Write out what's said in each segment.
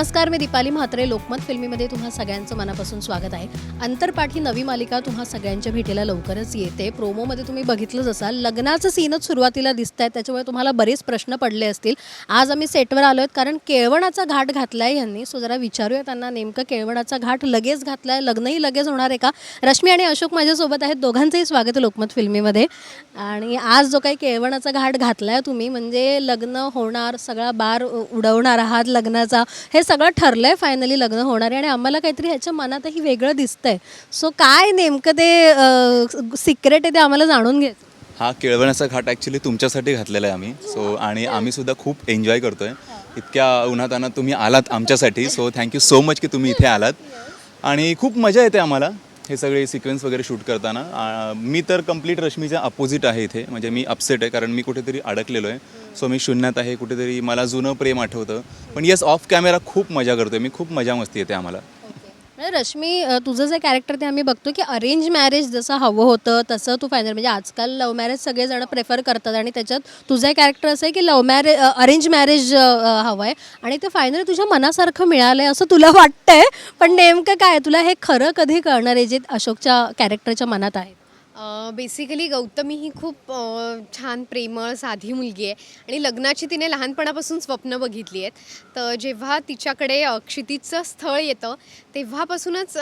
नमस्कार मी दीपाली म्हात्रे. लोकमत फिल्मीमध्ये तुम्हा सगळ्यांचं मनापासून स्वागत आहे. अंतरपाठी नवी मालिका तुम्हा सगळ्यांच्या भेटीला लवकरच येते. प्रोमोमध्ये तुम्ही बघितलंच असाल लग्नाचं सीनच सुरुवातीला दिसत आहे त्याच्यामुळे तुम्हाला बरेच प्रश्न पडले असतील. आज आम्ही सेटवर आलो आहेत कारण केळवणाचा घाट घातलाय यांनी. सो जरा विचारूया त्यांना नेमकं केळवणाचा घाट लगेच घातलाय लग्नही लगेच होणार आहे का? रश्मी आणि अशोक माझ्यासोबत आहेत दोघांचंही स्वागत आहे लोकमत फिल्मीमध्ये. आणि आज जो काही केळवणाचा घाट घातलाय तुम्ही म्हणजे लग्न होणार सगळा बार उडवणार आहात लग्नाचा हे सगळं ठरलंय फायनली लग्न होणार आहे आणि आम्हाला काहीतरी ह्याच्या मनातही वेगळं दिसतंय. सो काय नेमकं ते सिक्रेट आहे ते आम्हाला जाणून घ्यायचं हा केळवण्याचा घाट ॲक्च्युली तुमच्यासाठी घातलेला आहे आम्ही. सो आणि आम्ही सुद्धा खूप एन्जॉय करतो आहे इतक्या उन्हातानात तुम्ही आलात आमच्यासाठी. सो थँक्यू सो मच की तुम्ही इथे आलात. आणि खूप मजा येते आम्हाला. हे सगळे सिक्वेन्स वगैरे शूट करताना आ, मी तर कंप्लीट रश्मीच्या अपोजिट आहे इथे. म्हणजे मी अपसेट आहे कारण मी कुठेतरी अडकलेलो आहे. सो मी शून्यात आहे कुठेतरी मला जुनं प्रेम आठवतं. पण येस ऑफ कॅमेरा खूप मजा करतो मी खूप मजा मस्ती येते आम्हाला. रश्मी तुझं जे कॅरेक्टर ते आम्ही बघतो की अरेंज मॅरेज जसं हवं होतं तसं तू फायनल म्हणजे आजकाल लव्ह मॅरेज सगळेजण प्रेफर करतात आणि त्याच्यात तुझं कॅरेक्टर असं आहे की लव्ह मॅरेज अरेंज मॅरेज हवं आहे आणि ते फायनली तुझ्या मनासारखं मिळालं आहे असं तुला वाटतंय पण नेमकं काय तुला हे खरं कधी कळणार आहे जे अशोकच्या कॅरेक्टरच्या मनात आहे? बेसिकली गौतमी ही खूप छान प्रेमळ साधी मुलगी आहे. आणि लग्नाची तिने लहानपणापासून स्वप्न बघितली आहेत. तर जेव्हा तिच्याकडे अ, क्षितिजचं स्थळ येतं तेव्हापासूनच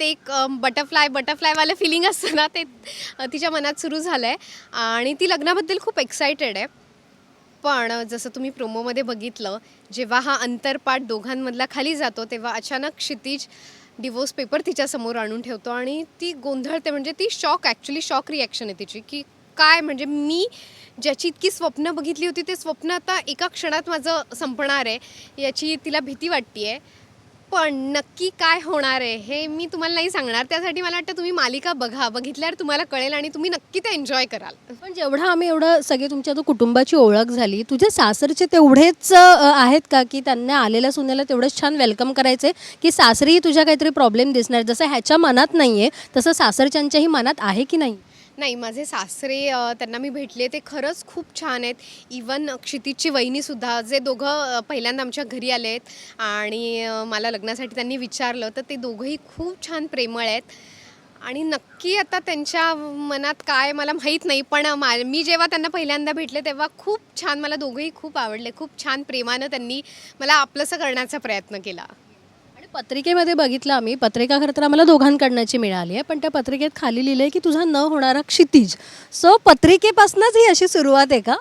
ते एक बटरफ्लाय बटरफ्लायवालं फिलिंग असतं ना ते तिच्या मनात सुरू झालं आहे आणि ती लग्नाबद्दल खूप एक्सायटेड आहे. पण जसं तुम्ही प्रोमोमध्ये बघितलं जेव्हा हा अंतरपाठ दोघांमधला खाली जातो तेव्हा अचानक क्षितिज डिवोर्स पेपर तिच्यासमोर आणून ठेवतो आणि ती गोंधळते म्हणजे ती शॉक ॲक्च्युली शॉक रिॲक्शन आहे तिची की काय म्हणजे मी ज्याची इतकी स्वप्न बघितली होती ते स्वप्न आता एका क्षणात माझं संपणार आहे याची तिला भीती वाटते आहे पण नक्की काय होणार आहे हे मी तुम्हाला नाही सांगणार. त्यासाठी मला वाटतं तुम्ही मालिका बघा. बघितल्यावर तुम्हाला कळेल आणि तुम्ही नक्की ते एन्जॉय कराल. पण जेवढं आम्ही एवढं सगळे तुमच्या आता कुटुंबाची ओळख झाली तुझे सासरचे तेवढेच अ, आहेत का? की त्यांना आलेल्या सुनेला तेवढंच छान वेलकम करायचे की सासरीही तुझ्या काहीतरी प्रॉब्लेम दिसणार. जसं ह्याच्या मनात नाही आहे तसं सासरच्यांच्याही मनात आहे की नाही? नाही माझे सासरे त्यांना मी भेटले ते खरंच खूप छान आहेत. इवन क्षितिजची वहिनीसुद्धा जे दोघं पहिल्यांदा आमच्या घरी आले आहेत आणि मला लग्नासाठी त्यांनी विचारलं तर ते दोघंही खूप छान प्रेमळ आहेत. आणि नक्की आता त्यांच्या मनात काय मला माहीत नाही पण मा मी जेव्हा त्यांना पहिल्यांदा भेटले तेव्हा खूप छान मला दोघंही खूप आवडले. खूप छान प्रेमानं त्यांनी मला आपलंसं करण्याचा प्रयत्न केला. पत्रिकेमध्ये बघितलं आम्ही पत्रिका खरं तर आम्हाला दोघांकडनाची मिळाली आहे पण त्या पत्रिकेत खाली लिहिलं आहे की तुझा न होणारा क्षितिज. सो पत्रिकेपासूनच ही अशी सुरुवात आहे का?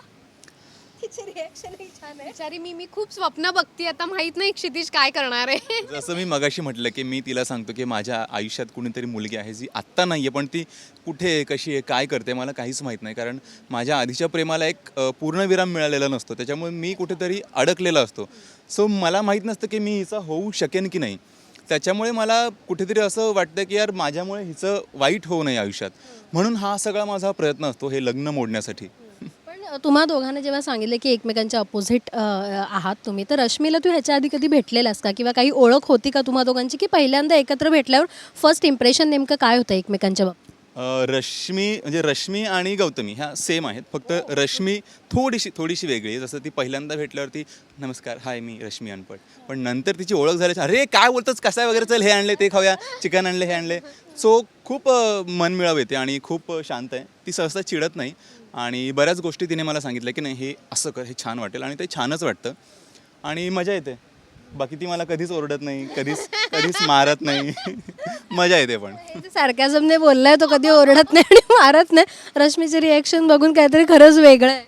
बिचारी मी मी खूप स्वप्न बघते आता माहीत नाही क्षितिज काय करणार आहे. जसं मी मगाशी म्हटलं की मी तिला सांगतो की माझ्या आयुष्यात कुणीतरी मुलगी आहे जी आत्ता नाही आहे पण ती कुठे आहे कशी आहे काय करते मला काहीच माहीत नाही. कारण माझ्या आधीच्या प्रेमाला एक अ, पूर्णविराम मिळालेला नसतो. त्याच्यामुळे मी कुठेतरी अडकलेला असतो. सो मला माहीत नसतं की मी हिचा होऊ शकेन की नाही. त्याच्यामुळे मला कुठेतरी असं वाटतं की यार माझ्यामुळे हिचं वाईट होऊ नये आयुष्यात. म्हणून हा सगळा माझा प्रयत्न असतो हे लग्न मोडण्यासाठी. तुम्हा दोघांना जेव्हा सांगितलं की एकमेकांच्या अपोजिट आहात तुम्ही तर रश्मीला तू ह्याच्या आधी कधी भेटलेलास का? किंवा काही ओळख होती का तुम्हा दोघांची? की पहिल्यांदा एकत्र भेटल्यावर फर्स्ट इम्प्रेशन नेमकं काय होतं एकमेकांच्या बाबतीत? रश्मी म्हणजे रश्मी आणि गौतमी ह्या सेम आहेत. फक्त रश्मी थोडीशी थोडीशी वेगळी आहे. जसं ती पहिल्यांदा भेटल्यावरती नमस्कार हाय मी रश्मी अनपट पण नंतर तिची ओळख झाली अरे काय बोलतोच कसाय वगैरे? चल हे आणले ते खाऊया. चिकन आणले हे आणले. सो खूप मन मनमिळाव येते आणि खूप शांत आहे. ती सहसा चिडत नाही. आणि बऱ्याच गोष्टी तिने मला सांगितल्या की नाही हे असं कर हे छान वाटेल. आणि ते छानच वाटतं. आणि मजा येते. बाकी ती मला कधीच ओरडत नाही कधीच कधीच मारत नाही. मजा येते पण. सारख्याजमने बोललाय तो कधी ओरडत नाही आणि मारत नाही. रश्मीचे रिॲक्शन बघून काहीतरी खरंच वेगळं आहे.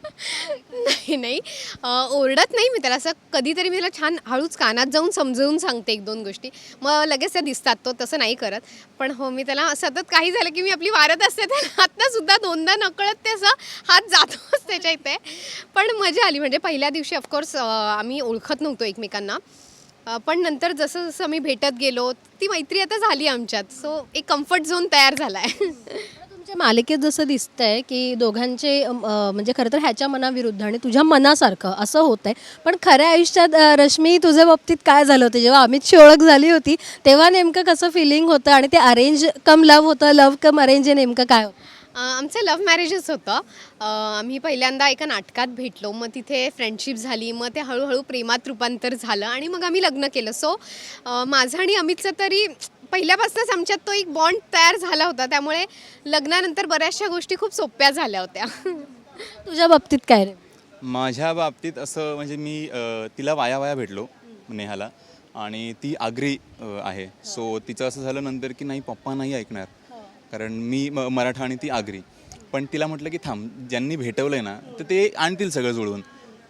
नाही नाही. अ, ओरडत नाही मी त्याला. असं कधीतरी मी त्याला छान हळूच कानात जाऊन समजवून सांगते एक दोन गोष्टी. मग लगेच त्या दिसतात तो तसं नाही करत. पण हो मी त्याला सतत काही झालं की मी आपली वारत असते तर हातनं सुद्धा दोनदा नकळत ते असं हात जातोच त्याच्या इथे. पण मजा आली. म्हणजे पहिल्या दिवशी ऑफकोर्स आम्ही ओळखत नव्हतो एकमेकांना. पण नंतर जसं जसं आम्ही भेटत गेलो ती मैत्री आता झाली आमच्यात. सो एक कम्फर्ट झोन तयार झाला आहे तुमच्या मालिकेत जसं दिसतंय की दोघांचे अम, अ, म्हणजे खरं तर ह्याच्या मनाविरुद्ध आणि तुझ्या मनासारखं असं होतंय. पण खऱ्या आयुष्यात अ, रश्मी तुझ्या बाबतीत काय झालं होतं? जेव्हा अमितची ओळख झाली होती तेव्हा नेमकं कसं फिलिंग होतं आणि ते अरेंज कम लव होतं? लव कम अरेंज हे नेमकं काय होतं? आमचं लव्ह मॅरेजच होतं. आम्ही पहिल्यांदा एका नाटकात भेटलो. मग तिथे फ्रेंडशिप झाली. मग ते हळूहळू प्रेमात रूपांतर झालं आणि मग आम्ही लग्न केलं. सो माझं आणि अमितचं तरी पहिल्यापासूनच आमच्यात तो एक बॉन्ड तयार झाला होता. त्यामुळे लग्नानंतर बऱ्याचशा गोष्टी खूप सोप्या झाल्या होत्या. तुझ्या बाबतीत काय रे? माझ्या बाबतीत असं म्हणजे मी अ, तिला वाया वाया भेटलो नेहाला. आणि ती आगरी अ, आहे. सो तिचं असं झालं नंतर की नाही पप्पा नाही ऐकणार. कारण मी म- मराठा आणि ती आगरी. पण तिला म्हटलं की थांब ज्यांनी भेटवलं आहे ना तर ते आणतील सगळं जुळवून.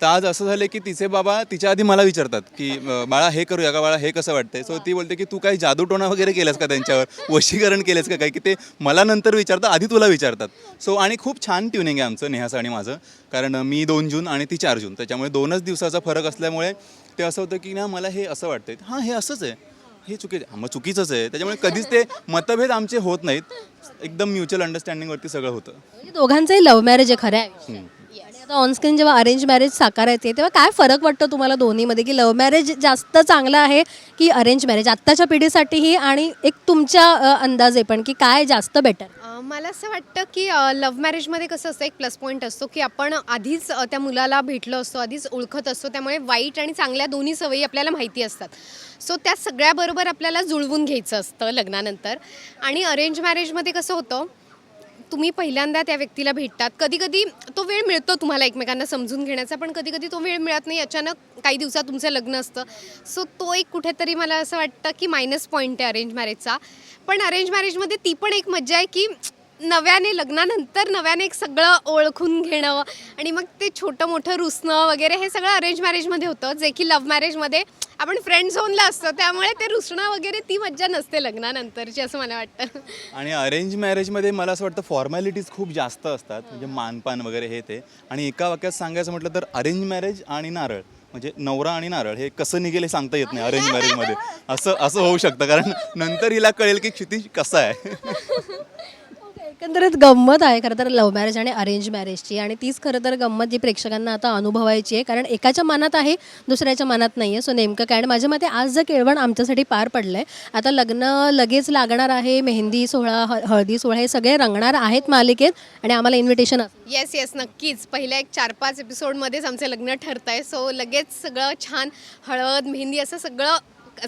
तर आज असं झालं की तिचे बाबा तिच्या आधी मला विचारतात की बाळा हे करूया का? बाळा हे कसं वाटतंय? सो ती बोलते की तू काही जादूटोणा वगैरे केलंस का त्यांच्यावर? वशीकरण केलंस का काय की ते मला नंतर विचारतात आधी तुला विचारतात. सो आणि खूप छान ट्युनिंग आहे आमचं नेहाचं आणि माझं. कारण मी दोन जून आणि ती चार जून. त्याच्यामुळे दोनच दिवसाचा फरक असल्यामुळे ते असं होतं की ना मला हे असं वाटतंय. हां हे असंच आहे. हे चुकी मग चुकीचंच आहे. त्याच्यामुळे कधीच ते मतभेद आमचे होत नाहीत. एकदम म्युच्युअल अंडरस्टँडिंगवरती सगळं होतं. म्हणजे दोघांचंही लव्ह मॅरेज आहे खरं आहे. आता ऑनस्क्रीन जेव्हा अरेंज मॅरेज साकारायचे तेव्हा काय फरक वाटतो तुम्हाला दोन्हीमध्ये? की लव्ह मॅरेज जास्त चांगलं आहे की अरेंज मॅरेज आत्ताच्या पिढीसाठीही आणि एक तुमच्या अ, अंदाजे पण की काय जास्त बेटर अ, मला असं वाटतं की लव्ह मॅरेजमध्ये कसं असतं एक प्लस पॉईंट असतो की आपण आधीच अ, त्या मुलाला भेटलो असतो आधीच ओळखत असतो त्यामुळे वाईट आणि चांगल्या दोन्ही सवयी आपल्याला माहिती असतात. सो त्या सगळ्याबरोबर आपल्याला जुळवून घ्यायचं असतं लग्नानंतर. आणि अरेंज मॅरेजमध्ये कसं होतं तुम्ही पहिल्यांदा त्या व्यक्तीला भेटतात. कधी कधी तो वेळ मिळतो तुम्हाला एकमेकांना समजून घेण्याचा पण कधी कधी तो वेळ मिळत नाही. अचानक काही दिवसात तुमचं लग्न असतं. सो तो एक कुठेतरी मला असं वाटतं की मायनस पॉईंट आहे अरेंज मॅरेजचा पण अरेंज मॅरेजमध्ये ती पण एक मज्जा आहे की नव्याने लग्नानंतर नव्याने एक सगळं ओळखून घेणं आणि मग ते छोटं मोठं रुसणं वगैरे हे सगळं अरेंज मॅरेजमध्ये होतं. जे की लव्ह मॅरेजमध्ये आपण फ्रेंड झोनला असतो त्यामुळे ते रुसणं वगैरे ती मज्जा नसते लग्नानंतरची असं मला वाटतं. आणि अरेंज मॅरेजमध्ये मला असं वाटतं फॉर्मॅलिटीज खूप जास्त असतात. म्हणजे मानपान वगैरे हे ते. आणि एका वाक्यात सांगायचं म्हटलं तर अरेंज मॅरेज आणि नारळ. म्हणजे नवरा आणि नारळ हे कसं निघेल हे सांगता येत नाही अरेंज मॅरेजमध्ये असं असं होऊ शकतं. कारण नंतर हिला कळेल की क्षितिज कसा आहे. एकंदरीत गंमत आहे. खरं तर लव्ह मॅरेज आणि अरेंज मॅरेजची आणि तीच खरं तर गंमत जी प्रेक्षकांना आता अनुभवायची आहे. कारण एकाच्या मनात आहे दुसऱ्याच्या मनात नाही आहे. सो नेमकं काय? आणि माझ्या मते आज जर केळवण आमच्यासाठी पार पडलं आहे आता लग्न लगेच लागणार आहे. मेहंदी सोहळा ह- हळदी सोहळा हे सगळे रंगणार आहेत मालिकेत. आणि आम्हाला इन्व्हिटेशन येस येस नक्कीच. पहिल्या एक चार पाच एपिसोडमध्येच आमचं लग्न ठरत आहे सो लगेच सगळं छान हळद मेहंदी असं सगळं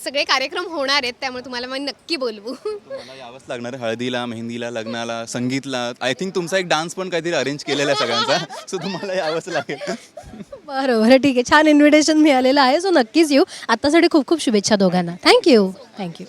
सगळे कार्यक्रम होणार आहेत त्यामुळे तुम्हाला मग नक्की बोलवू. मला यावंच लागणार आहे हळदीला मेहंदीला लग्नाला संगीतला. आय थिंक तुमचा एक डान्स पण काहीतरी अरेंज केलेला आहे सगळ्यांचा. सो तुम्हाला यावंच लागेल. बरं बरं ठीक आहे. छान इन्व्हिटेशन मिळालेलं आहे सो नक्कीच येऊ. आत्तासाठी खूप खूप शुभेच्छा दोघांना. Thank you thank you